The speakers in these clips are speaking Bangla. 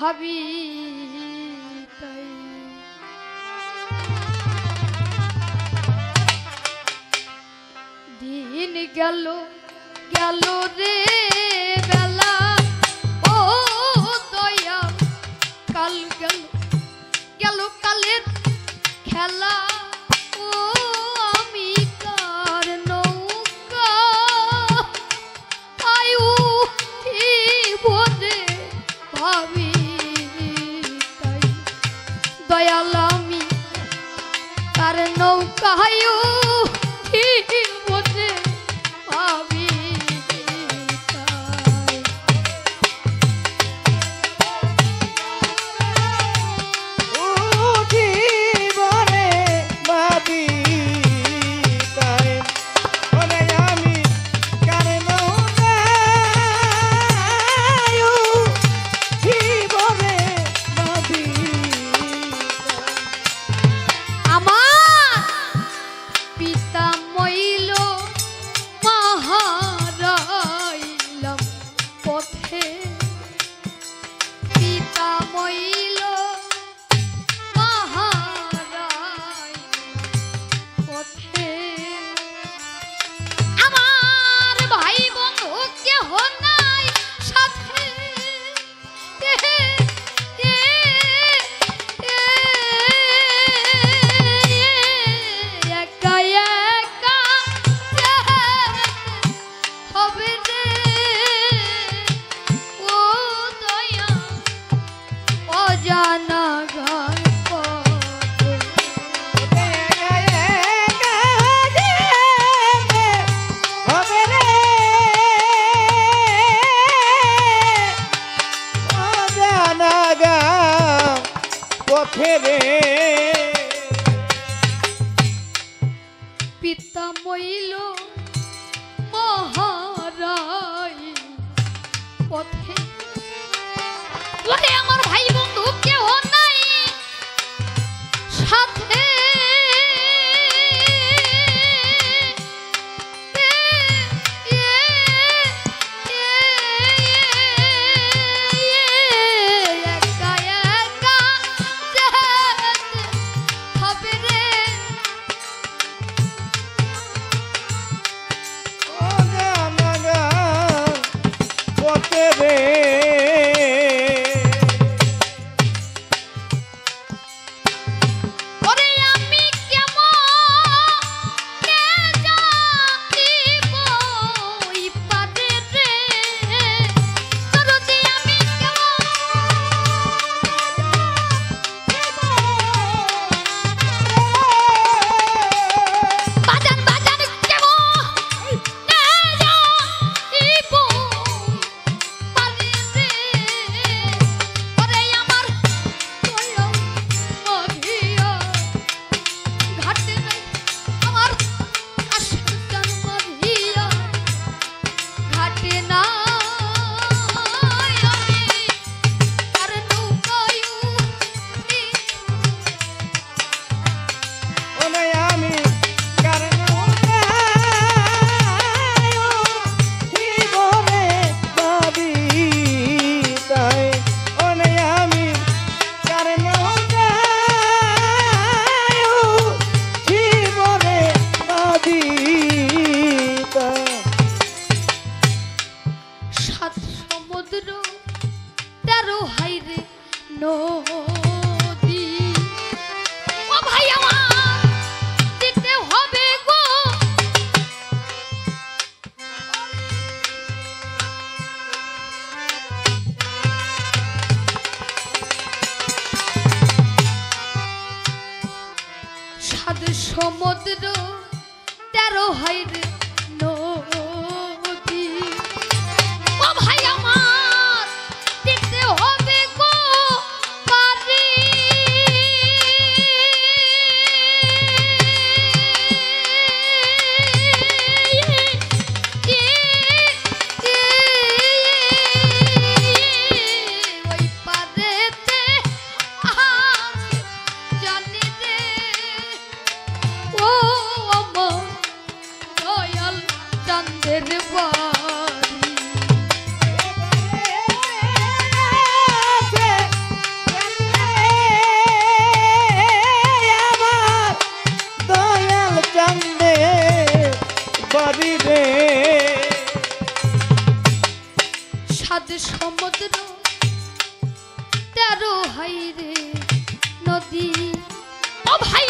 ভাবি দিন গেল গেল রে। নৌকায় লাগা পথে রে পিতা মইল মহারাই পথে সমুদ্র তেরো হয় তেরো হাইরে নদী। ও ভাই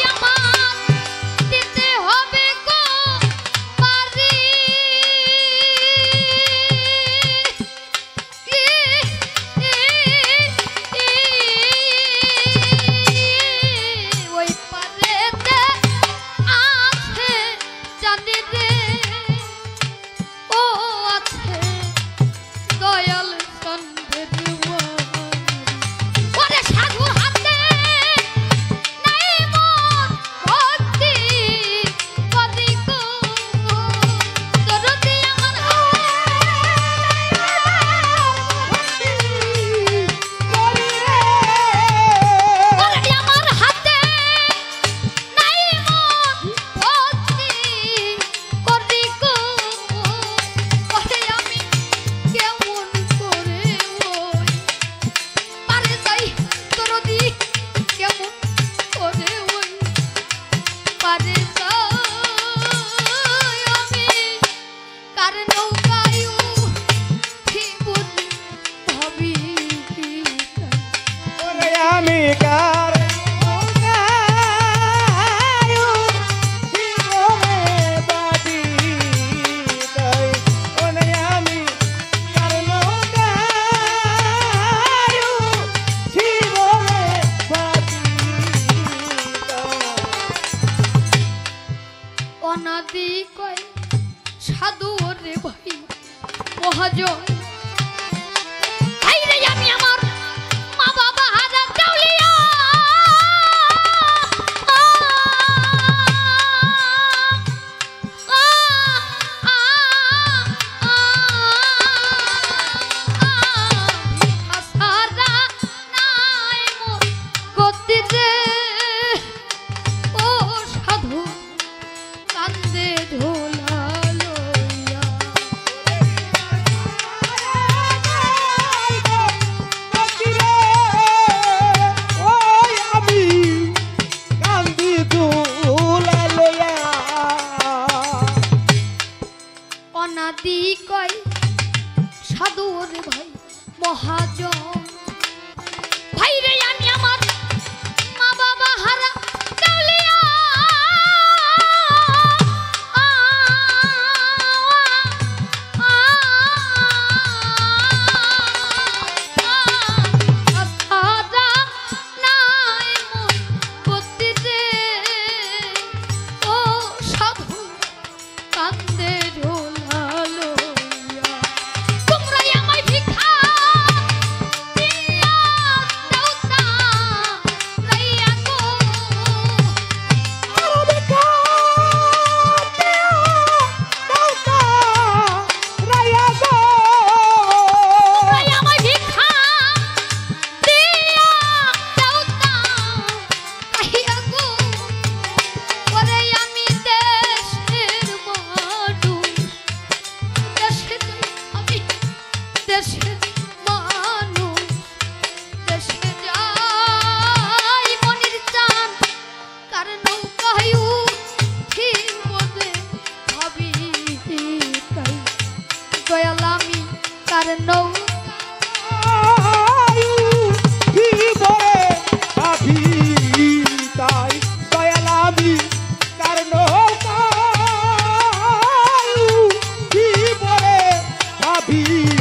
Gabi.